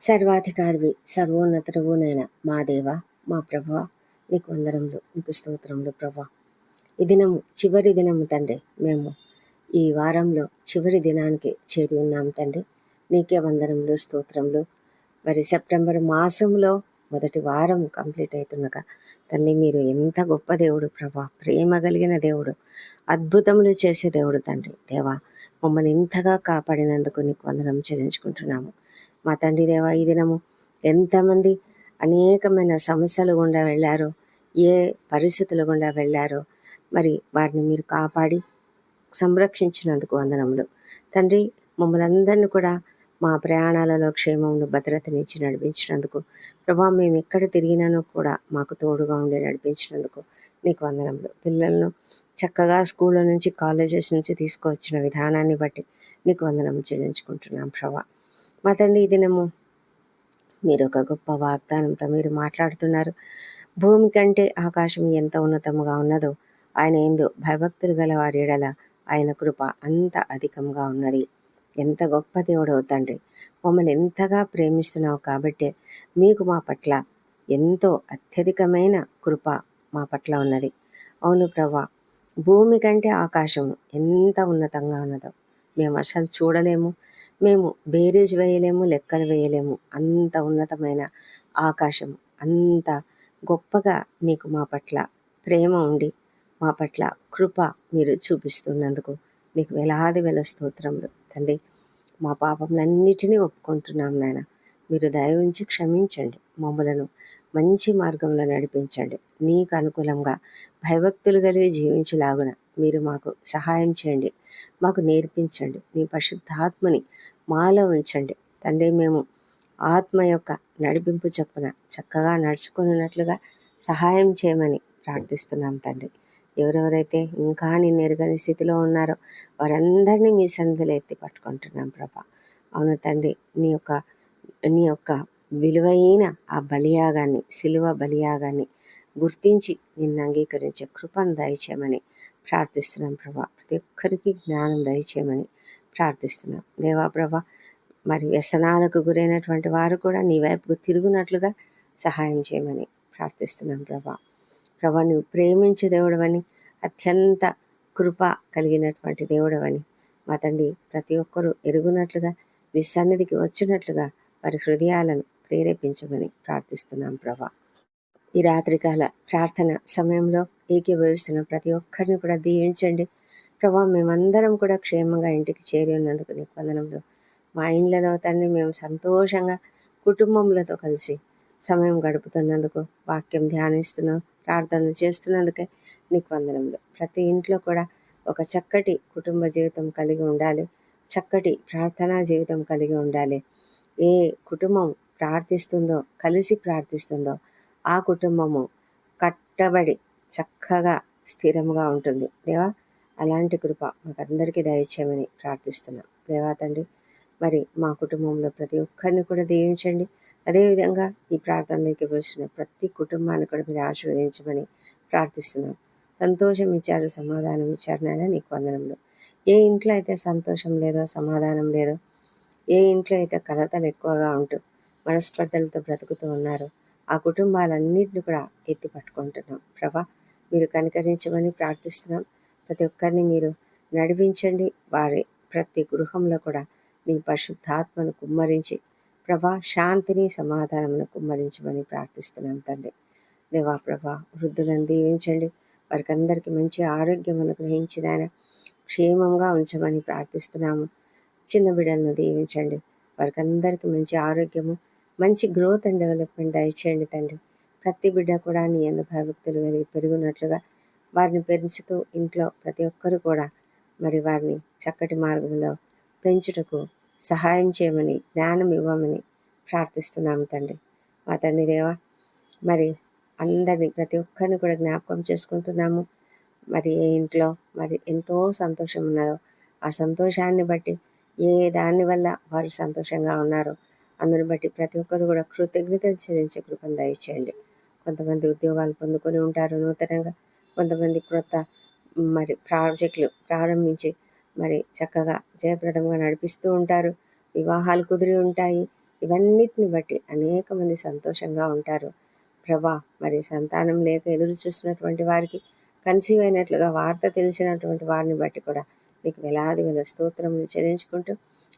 సర్వాధికారివి సర్వోన్నతుడవునైన మా దేవ మా ప్రభా నీకు వందరములు నీకు స్తోత్రములు ప్రభా. ఈ దినము చివరి దినము తండ్రి మేము ఈ వారంలో చివరి దినానికి చేరి ఉన్నాం తండ్రి. నీకే వందరములు స్తోత్రములు. మరి సెప్టెంబర్ మాసంలో మొదటి వారం కంప్లీట్ అవుతుండగా తండ్రి మీరు ఎంత గొప్ప దేవుడు ప్రభా ప్రేమ కలిగిన దేవుడు అద్భుతములు చేసే దేవుడు తండ్రి. దేవా మమ్మల్ని ఇంతగా కాపాడినందుకు నీకు వందనం చెల్లించుకుంటున్నాము. మా తండ్రి దేవా ఈ దినము ఎంతమంది అనేకమైన సమస్యలు గుండా వెళ్ళారో ఏ పరిస్థితుల గుండా వెళ్ళారో మరి వారిని మీరు కాపాడి సంరక్షించినందుకు వందనములు. తండ్రి మమ్మల్ని అందరినీ కూడా మా ప్రయాణాలలో క్షేమంలో భద్రతనిచ్చి నడిపించినందుకు ప్రభా మేము ఎక్కడ తిరిగినానో కూడా మాకు తోడుగా ఉండి నడిపించినందుకు నీకు వందనములు. పిల్లలను చక్కగా స్కూళ్ళ నుంచి కాలేజెస్ నుంచి తీసుకువచ్చిన విధానాన్ని బట్టి నీకు వందనము చెల్లించుకుంటున్నాం ప్రభా. మా తండ్రి ఈ దినము మీరు ఒక గొప్ప వాగ్దానంతో మీరు మాట్లాడుతున్నారు. భూమి కంటే ఆకాశం ఎంత ఉన్నతముగా ఉన్నదో ఆయన ఎందు భయభక్తులు గల వారి ఎడల ఆయన కృప అంత అధికంగా ఉన్నది. ఎంత గొప్ప దేవుడవు తండ్రి మమ్మల్ని ఎంతగా ప్రేమిస్తున్నావు కాబట్టే మీకు మా పట్ల ఎంతో అత్యధికమైన కృప మా పట్ల ఉన్నది. అవును ప్రభా భూమి కంటే ఆకాశము ఎంత ఉన్నతంగా ఉన్నదో మేము అసలు చూడలేము. మేము బేరేజ్ వేయలేము లెక్కలు వేయలేము. అంత ఉన్నతమైన ఆకాశం అంత గొప్పగా నీకు మా పట్ల ప్రేమ ఉండి మా పట్ల కృప మీరు చూపిస్తున్నందుకు నీకు వేలాది వేల స్తోత్రములు. తండ్రి మా పాపములన్నిటినీ ఒప్పుకుంటున్నాం నాయన. మీరు దయవించి క్షమించండి మమ్మలను మంచి మార్గంలో నడిపించండి. నీకు అనుకూలంగా భయభక్తులు కలిగి జీవించలాగున మీరు మాకు సహాయం చేయండి మాకు నేర్పించండి. నీ పరిశుద్ధాత్మని మాలో ఉంచండి. తండ్రి మేము ఆత్మ యొక్క నడిపింపు చొప్పున చక్కగా నడుచుకున్నట్లుగా సహాయం చేయమని ప్రార్థిస్తున్నాం తండ్రి. ఎవరెవరైతే ఇంకా నేను ఎరుగని స్థితిలో ఉన్నారో వారందరినీ మీ సన్నిధిలో ఎత్తి పట్టుకుంటున్నాం ప్రభా. అవును తండ్రి నీ యొక్క నీ యొక్క విలువైన ఆ బలియాగాన్ని సిలువ బలియాగాన్ని గుర్తించి నిన్ను అంగీకరించే కృపను దయచేయమని ప్రార్థిస్తున్నాం ప్రభా. ప్రతి ఒక్కరికి జ్ఞానం దయచేయమని ప్రార్థిస్తున్నాం. దేవా ప్రభా మరి వ్యసనాలకు గురైనటువంటి వారు కూడా నీ వైపుకు తిరుగునట్లుగా సహాయం చేయమని ప్రార్థిస్తున్నాం ప్రభా. ప్రభా నువ్వు ప్రేమించే దేవుడవని అత్యంత కృప కలిగినటువంటి దేవుడవని మా తండ్రి ప్రతి ఒక్కరూ ఎరుగునట్లుగా మీ సన్నిధికి వచ్చినట్లుగా వారి హృదయాలను ప్రేరేపించమని ప్రార్థిస్తున్నాం ప్రభా. ఈ రాత్రికాల ప్రార్థన సమయంలో ఏకీభవిస్తున్న ప్రతి ఒక్కరిని కూడా దీవించండి. ప్రభా మేమందరం కూడా క్షేమంగా ఇంటికి చేరి ఉన్నందుకు నీకు వందనంలో మా ఇండ్లలో తండ్రి మేము సంతోషంగా కుటుంబములతో కలిసి సమయం గడుపుతున్నందుకు వాక్యం ధ్యానిస్తున్నాం ప్రార్థనలు చేస్తున్నందుకే నీకు వందనములు. ప్రతి ఇంట్లో కూడా ఒక చక్కటి కుటుంబ జీవితం కలిగి ఉండాలి చక్కటి ప్రార్థనా జీవితం కలిగి ఉండాలి. ఏ కుటుంబం ప్రార్థిస్తుందో కలిసి ప్రార్థిస్తుందో ఆ కుటుంబము కట్టబడి చక్కగా స్థిరంగా ఉంటుంది. దేవా అలాంటి కృప మాకందరికీ దయచేయమని ప్రార్థిస్తున్నాం. దేవాతండి మరి మా కుటుంబంలో ప్రతి ఒక్కరిని కూడా దీవించండి. అదేవిధంగా ఈ ప్రార్థనలోకి వచ్చిన ప్రతి కుటుంబాన్ని కూడా మీరు ఆశీర్వదించమని ప్రార్థిస్తున్నాం. సంతోషం ఇచ్చారు సమాధానం ఇచ్చారు నాయన నీకు వందనంలో ఏ ఇంట్లో అయితే సంతోషం లేదో సమాధానం లేదో ఏ ఇంట్లో అయితే కలతలు ఎక్కువగా ఉంటూ మనస్పర్ధలతో బ్రతుకుతూ ఉన్నారో ఆ కుటుంబాలన్నింటిని కూడా ఎత్తి పట్టుకుంటున్నాం. ప్రభా మీరు కనికరించమని ప్రార్థిస్తున్నాం. ప్రతి ఒక్కరిని మీరు నడిపించండి. వారి ప్రతి గృహంలో కూడా నీ పరిశుద్ధాత్మను కుమ్మరించి ప్రభా శాంతిని సమాధానమును కుమ్మరించమని ప్రార్థిస్తున్నాం తండ్రి. దేవా ప్రభా వృద్ధులను దీవించండి. వారికి అందరికీ మంచి ఆరోగ్యం అనుగ్రహించిన ఆయన క్షేమంగా ఉంచమని ప్రార్థిస్తున్నాము. చిన్న బిడ్డలను దీవించండి. వారికి అందరికీ మంచి ఆరోగ్యము మంచి గ్రోత్ అండ్ డెవలప్మెంట్ దయచేయండి తండ్రి. ప్రతి బిడ్డ కూడా నీ ఎందు భయభక్తులు కలిగి పెరుగునట్లుగా వారిని పెంచుతూ ఇంట్లో ప్రతి ఒక్కరు కూడా మరి వారిని చక్కటి మార్గంలో పెంచుటకు సహాయం చేయమని జ్ఞానం ఇవ్వమని ప్రార్థిస్తున్నాము తండ్రి. మా తండ్రి దేవ మరి అందరినీ ప్రతి ఒక్కరిని కూడా జ్ఞాపకం చేసుకుంటున్నాము. మరి ఏ ఇంట్లో మరి ఎంతో సంతోషం ఉన్నదో ఆ సంతోషాన్ని బట్టి ఏ దాని వల్ల వారు సంతోషంగా ఉన్నారో అందుని బట్టి ప్రతి ఒక్కరు కూడా కృతజ్ఞతలు చెల్లించే కృపను దయచేయండి. కొంతమంది ఉద్యోగాలు పొందుకొని ఉంటారు నూతనంగా. కొంతమంది క్రొత్త మరి ప్రాజెక్టులు ప్రారంభించి మరి చక్కగా జయప్రదంగా నడిపిస్తూ ఉంటారు. వివాహాలు కుదిరి ఉంటాయి. ఇవన్నిటిని బట్టి అనేక మంది సంతోషంగా ఉంటారు. ప్రభా మరి సంతానం లేక ఎదురు చూస్తున్నటువంటి వారికి కన్సీవ్ అయినట్లుగా వార్త తెలిసినటువంటి వారిని బట్టి కూడా నీకు వేలాది వేల స్తోత్రములు చెల్లించుకుంటూ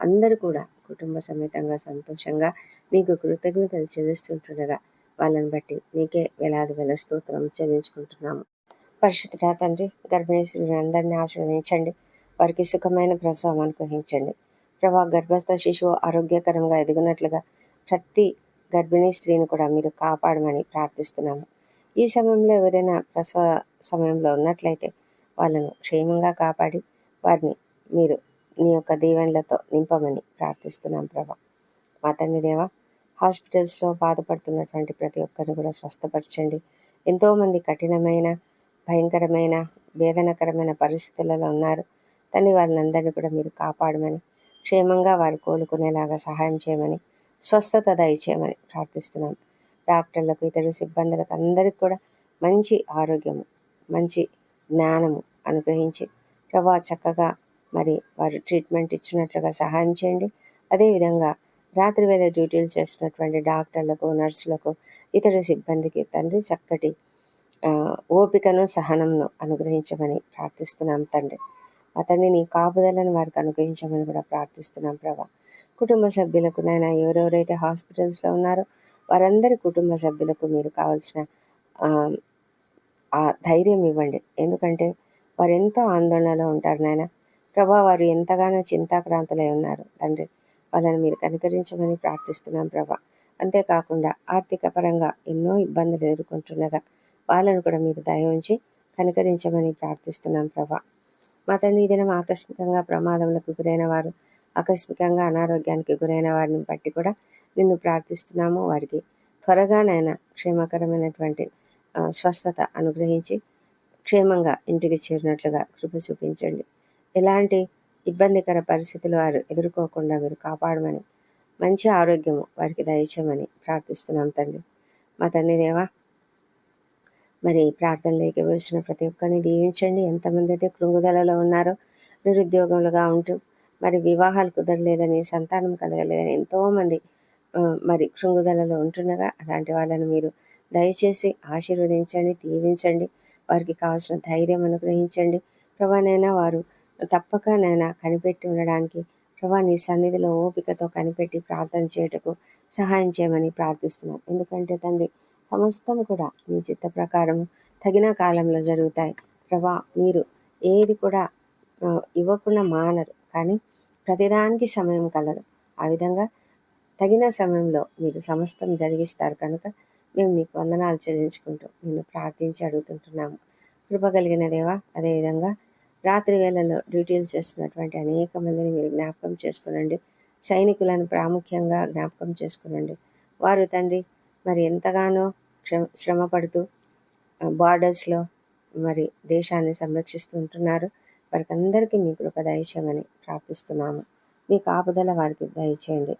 అందరూ కూడా కుటుంబ సమేతంగా సంతోషంగా నీకు కృతజ్ఞతలు చెల్లిస్తుంటుండగా వాళ్ళని బట్టి నీకే వేలాది వేల స్తోత్రం చెల్లించుకుంటున్నాము. పరిశుద్ధ తండ్రి గర్భిణీ స్త్రీని అందరినీ ఆశీర్వదించండి. వారికి సుఖమైన ప్రసవం అనుగ్రహించండి. ప్రభా గర్భస్థ శిశువు ఆరోగ్యకరంగా ఎదిగినట్లుగా ప్రతి గర్భిణీ స్త్రీని కూడా మీరు కాపాడమని ప్రార్థిస్తున్నాము. ఈ సమయంలో ఎవరైనా ప్రసవ సమయంలో ఉన్నట్లయితే వాళ్ళను క్షేమంగా కాపాడి వారిని మీరు నీ యొక్క దీవెనలతో నింపమని ప్రార్థిస్తున్నాం ప్రభా. మా తండ్రి దేవ హాస్పిటల్స్లో బాధపడుతున్నటువంటి ప్రతి ఒక్కరిని కూడా స్వస్థపరచండి. ఎంతోమంది కఠినమైన భయంకరమైన వేదనకరమైన పరిస్థితులలో ఉన్నారు. తండ్రి వాళ్ళందరినీ కూడా మీరు కాపాడమని క్షేమంగా వారు కోలుకునేలాగా సహాయం చేయమని స్వస్థత దయచేయమని ప్రార్థిస్తున్నాం. డాక్టర్లకు ఇతర సిబ్బందులకు అందరికి కూడా మంచి ఆరోగ్యము మంచి జ్ఞానము అనుగ్రహించి ప్రభా చక్కగా మరి వారు ట్రీట్మెంట్ ఇచ్చినట్లుగా సహాయం చేయండి. అదేవిధంగా రాత్రి వేళ డ్యూటీలు చేస్తున్నటువంటి డాక్టర్లకు నర్సులకు ఇతర సిబ్బందికి తండ్రి చక్కటి ఓపికను సహనంను అనుగ్రహించమని ప్రార్థిస్తున్నాం తండ్రి. అతన్ని నీ కాపుదలను వారికి అనుగ్రహించమని కూడా ప్రార్థిస్తున్నాం ప్రభా. కుటుంబ సభ్యులకు నాయన ఎవరెవరైతే హాస్పిటల్స్లో ఉన్నారో వారందరి కుటుంబ సభ్యులకు మీరు కావాల్సిన ఆ ధైర్యం ఇవ్వండి. ఎందుకంటే వారు ఎంతో ఆందోళనలో ఉంటారు నాయన. ప్రభా వారు ఎంతగానో చింతాక్రాంతులై ఉన్నారు తండ్రి. వాళ్ళని మీరు కనుకరించమని ప్రార్థిస్తున్నాం ప్రభా. అంతేకాకుండా ఆర్థిక పరంగా ఎన్నో ఇబ్బందులు ఎదుర్కొంటుండగా వాళ్ళను కూడా మీకు దయ ఉంచి కనికరించమని ప్రార్థిస్తున్నాం ప్రభా. మా తండ్రి దినం ఆకస్మికంగా ప్రమాదములకు గురైన వారు ఆకస్మికంగా అనారోగ్యానికి గురైన వారిని బట్టి కూడా నిన్ను ప్రార్థిస్తున్నాము. వారికి త్వరగానైనా క్షేమకరమైనటువంటి స్వస్థత అనుగ్రహించి క్షేమంగా ఇంటికి చేరినట్లుగా కృప చూపించండి. ఎలాంటి ఇబ్బందికర పరిస్థితులు వారు ఎదుర్కోకుండా మీరు కాపాడమని మంచి ఆరోగ్యము వారికి దయచేయమని ప్రార్థిస్తున్నాం తండ్రి. మా తండ్రి దేవా మరి ప్రార్థనలోకి వేసిన ప్రతి ఒక్కరిని దీవించండి. ఎంతమంది అయితే కృంగుదలలో ఉన్నారో నిరుద్యోగములుగా ఉంటూ మరి వివాహాలు కుదరలేదని సంతానం కలగలేదని ఎంతోమంది మరి కృంగుదలలో ఉంటుండగా అలాంటి వాళ్ళని మీరు దయచేసి ఆశీర్వదించండి దీవించండి. వారికి కావాల్సిన ధైర్యం అనుగ్రహించండి. ప్రభానైనా వారు తప్పక నైనా కనిపెట్టి ఉండడానికి ప్రభా నీ సన్నిధిలో ఓపికతో కనిపెట్టి ప్రార్థన చేయటకు సహాయం చేయమని ప్రార్థిస్తున్నాం. ఎందుకంటే తండ్రి సమస్తం కూడా మీ చిత్త ప్రకారం తగిన కాలంలో జరుగుతాయి. ప్రభా మీరు ఏది కూడా ఇవ్వకుండా మానరు కానీ ప్రతిదానికి సమయం కలదు. ఆ విధంగా తగిన సమయంలో మీరు సమస్తం జరిగిస్తారు కనుక మేము నీకు వందనాలు చెల్లించుకుంటూ నిన్ను ప్రార్థించి అడుగుతుంటున్నాము. కృప కలిగిన దేవా అదేవిధంగా రాత్రి వేళలో డ్యూటీలు చేస్తున్నటువంటి అనేక మందిని మీరు జ్ఞాపకం చేసుకునండి. సైనికులను ప్రాముఖ్యంగా జ్ఞాపకం చేసుకునండి. వారు తండ్రి మరి ఎంతగానో శ్రమ పడుతూ బార్డర్స్లో మరి దేశాన్ని సంరక్షిస్తూ ఉంటున్నారు. వారికి అందరికీ మీ కృప దయచేయమని ప్రార్థిస్తున్నాము. మీ కాపుదల వారికి దయచేయండి.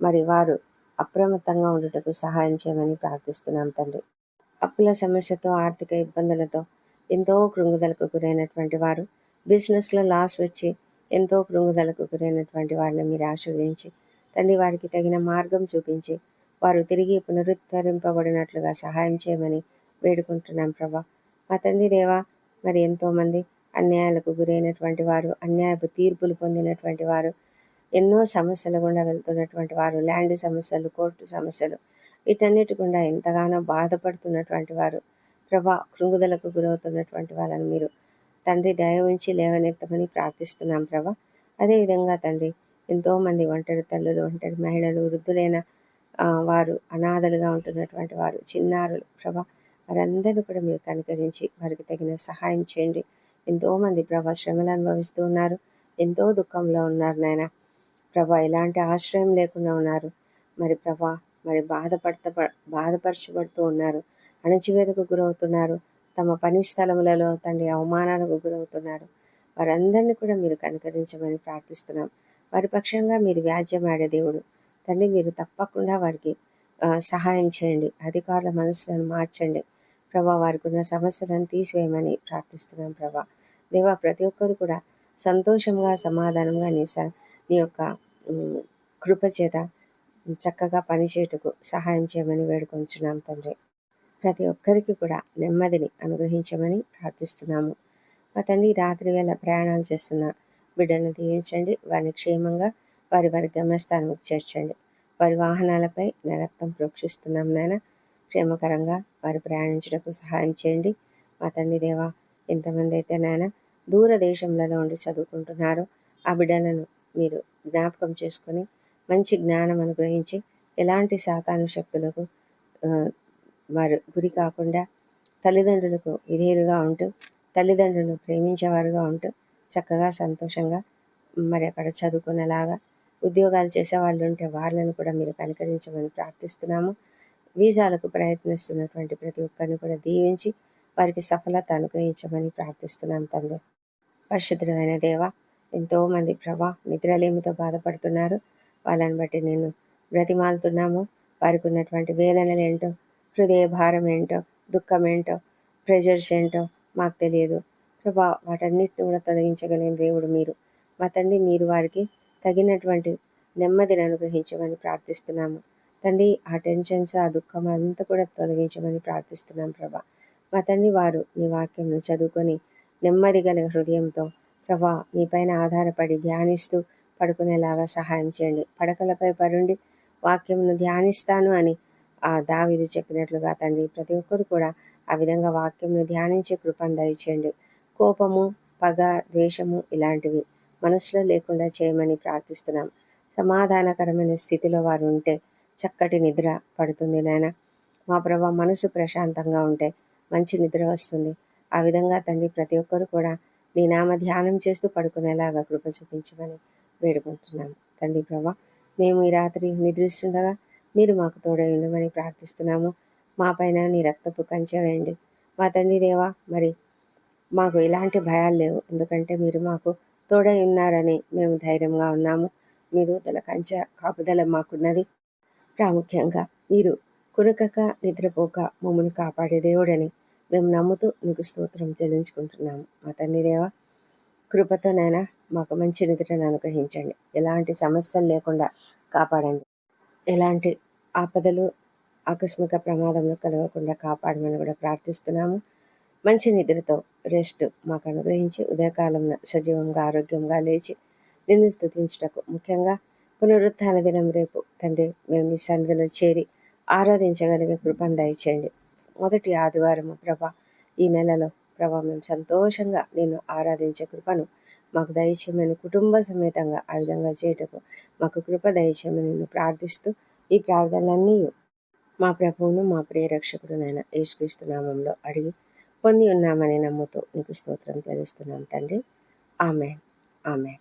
మరి వారు అప్రమత్తంగా ఉండుటకు సహాయం చేయమని ప్రార్థిస్తున్నాం తండ్రి. అప్పుల సమస్యతో ఆర్థిక ఇబ్బందులతో ఎంతో కృంగుదలకు గురైనటువంటి వారు బిజినెస్లో లాస్ వచ్చి ఎంతో కృంగుదలకు గురైనటువంటి వాళ్ళని మీరు ఆశీర్వదించి తండ్రి వారికి తగిన మార్గం చూపించి వారు తిరిగి పునరుద్ధరింపబడినట్లుగా సహాయం చేయమని వేడుకుంటున్నాం ప్రభా. మా తండ్రి దేవా మరి ఎంతోమంది అన్యాయాలకు గురైనటువంటి వారు అన్యాయపు తీర్పులు పొందినటువంటి వారు ఎన్నో సమస్యలు గుండా వెళ్తున్నటువంటి వారు ల్యాండ్ సమస్యలు కోర్టు సమస్యలు వీటన్నిటి గుండా ఎంతగానో బాధపడుతున్నటువంటి వారు ప్రభా కృంగుదలకు గురవుతున్నటువంటి వాళ్ళని మీరు తండ్రి దయ ఉంచి లేవనెత్తమని ప్రార్థిస్తున్నాం ప్రభా. అదేవిధంగా తండ్రి ఎంతోమంది ఒంటరి తల్లులు ఒంటరి మహిళలు వృద్ధులైన వారు అనాథలుగా ఉంటున్నటువంటి వారు చిన్నారులు ప్రభా వారందరూ కూడా మీరు కనుకరించి వారికి తగిన సహాయం చేయండి. ఎంతోమంది ప్రభా శ్రమలు అనుభవిస్తూ ఉన్నారు. ఎంతో దుఃఖంలో ఉన్నారు నాయన. ప్రభా ఎలాంటి ఆశ్రయం లేకుండా ఉన్నారు. మరి ప్రభా మరి బాధపడత బాధపరచబడుతూ ఉన్నారు. అణచివేదకు గురవుతున్నారు. తమ పని స్థలములలో తండ్రి అవమానాలకు గురవుతున్నారు. వారందరినీ కూడా మీరు కనుకరించమని ప్రార్థిస్తున్నాం. వారి పక్షంగా మీరు వ్యాజ్యమాడే దేవుడు. తండ్రి మీరు తప్పకుండా వారికి సహాయం చేయండి. అధికారుల మనసులను మార్చండి. ప్రభా వారికి ఉన్న సమస్యలను తీసివేయమని ప్రార్థిస్తున్నాం ప్రభా. దేవా ప్రతి ఒక్కరు కూడా సంతోషంగా సమాధానంగా నీ స నీ యొక్క కృపచేత చక్కగా పనిచేయటకు సహాయం చేయమని వేడుకొంచున్నాం తండ్రి. ప్రతి ఒక్కరికి కూడా నెమ్మదిని అనుగ్రహించమని ప్రార్థిస్తున్నాము. మా తండ్రి రాత్రి వేళ ప్రయాణాలు చేస్తున్న బిడ్డలను దీవించండి. వారిని క్షేమంగా వారి వారి గమ్యస్థానం చేర్చండి. వారి వాహనాలపై రక్తం ప్రోక్షిస్తున్నాం నాయన. క్షేమకరంగా వారు ప్రయాణించడానికి సహాయం చేయండి. మా తండ్రి దేవా ఎంతమంది అయితే నాయన దూర దేశంలో ఉండి చదువుకుంటున్నారో ఆ బిడ్డలను మీరు జ్ఞాపకం చేసుకొని మంచి జ్ఞానం అనుగ్రహించి ఎలాంటి శాతాను శక్తులకు వారు గురి కాకుండా తల్లిదండ్రులకు విధేయులుగా ఉంటూ తల్లిదండ్రులను ప్రేమించేవారుగా ఉంటూ చక్కగా సంతోషంగా మరి అక్కడ చదువుకునేలాగా ఉద్యోగాలు చేసే వాళ్ళు ఉంటే వాళ్ళని కూడా మీరు కనికరించమని ప్రార్థిస్తున్నాము. వీసాలకు ప్రయత్నిస్తున్నటువంటి ప్రతి ఒక్కరిని కూడా దీవించి వారికి సఫలత అనుగ్రహించమని ప్రార్థిస్తున్నాం తండ్రి. పరిశుద్ధమైన దేవ ఎంతోమంది ప్రభా నిద్రలేమితో బాధపడుతున్నారు. వాళ్ళని బట్టి నేను బ్రతిమాలుతున్నాము. వారికి ఉన్నటువంటి వేదనలు ఏంటో హృదయ భారం ఏంటో దుఃఖం ఏంటో ప్రెజర్స్ ఏంటో మాకు తెలియదు. ప్రభా వాటన్నిటిని కూడా తొలగించగలిగిన దేవుడు మీరు. మా తండ్రి మీరు వారికి తగినటువంటి నెమ్మదిని అనుగ్రహించమని ప్రార్థిస్తున్నాము. తండ్రి ఆ టెన్షన్స్ ఆ దుఃఖం అంతా కూడా తొలగించమని ప్రార్థిస్తున్నాం ప్రభా. మా తండ్రి వారు నీ వాక్యంను చదువుకొని నెమ్మది గల హృదయంతో ప్రభా పైన ఆధారపడి ధ్యానిస్తూ పడుకునేలాగా సహాయం చేయండి. పడకలపై పరుండి వాక్యంను ధ్యానిస్తాను అని ఆ దావిది చెప్పినట్లుగా తండ్రి ప్రతి ఒక్కరు కూడా ఆ విధంగా వాక్యంను ధ్యానించే కృపను దయచేయండి. కోపము పగ ద్వేషము ఇలాంటివి మనసులో లేకుండా చేయమని ప్రార్థిస్తున్నాం. సమాధానకరమైన స్థితిలో వారు ఉంటే చక్కటి నిద్ర పడుతుంది నాయన. మా ప్రభా మనసు ప్రశాంతంగా ఉంటే మంచి నిద్ర వస్తుంది. ఆ విధంగా తండ్రి ప్రతి ఒక్కరు కూడా నీ నామ ధ్యానం చేస్తూ పడుకునేలాగా కృప చూపించమని వేడుకుంటున్నాము తండ్రి ప్రభా మేము ఈ రాత్రి నిద్రిస్తుండగా మీరు మాకు తోడై ఉండమని ప్రార్థిస్తున్నాము. మా పైన నీ రక్తపు కంచె వేయండి. మా తండ్రి దేవా మరి మాకు ఎలాంటి భయాలు లేవు. ఎందుకంటే మీరు మాకు తోడై ఉన్నారని మేము ధైర్యంగా ఉన్నాము. మీ దూతల కంచె కాపుదల మాకున్నది. ప్రాముఖ్యంగా మీరు కురకక నిద్రపోక మమ్మల్ని కాపాడే దేవుడని మేము నమ్ముతూ నీకు స్తోత్రం చెల్లించుకుంటున్నాము. మా తండ్రి దేవ కృపతోనైనా మాకు మంచి నిద్రను అనుగ్రహించండి. ఎలాంటి సమస్యలు లేకుండా కాపాడండి. ఎలాంటి ఆపదలు ఆకస్మిక ప్రమాదంలో కలగకుండా కాపాడమని కూడా ప్రార్థిస్తున్నాము. మంచి నిద్రతో రెస్ట్ మాకు అనుగ్రహించి ఉదయకాలంలో సజీవంగా ఆరోగ్యంగా లేచి నిన్ను స్థుతించుటకు ముఖ్యంగా పునరుత్థాన దినం రేపు. తండ్రి మేము నీ సన్నిధిలో చేరి ఆరాధించగలిగే కృపను దయచేయండి. మొదటి ఆదివారము ప్రభ ఈ నెలలో ప్రభా మేము సంతోషంగా నేను ఆరాధించే కృపను మాకు దయచేయమని కుటుంబ సమేతంగా ఆ విధంగా చేయటకు మాకు కృప దయచేయమని నేను ప్రార్థిస్తూ ఈ ప్రార్థనలన్నీ మా ప్రభువును మా ప్రియరక్షకుడు నాయన యేసుక్రీస్తు నామంలో అడిగి పొంది ఉన్నామని నమ్ముతూ నీకు స్తోత్రం తెలుస్తున్నాం తండ్రి. ఆమె ఆమె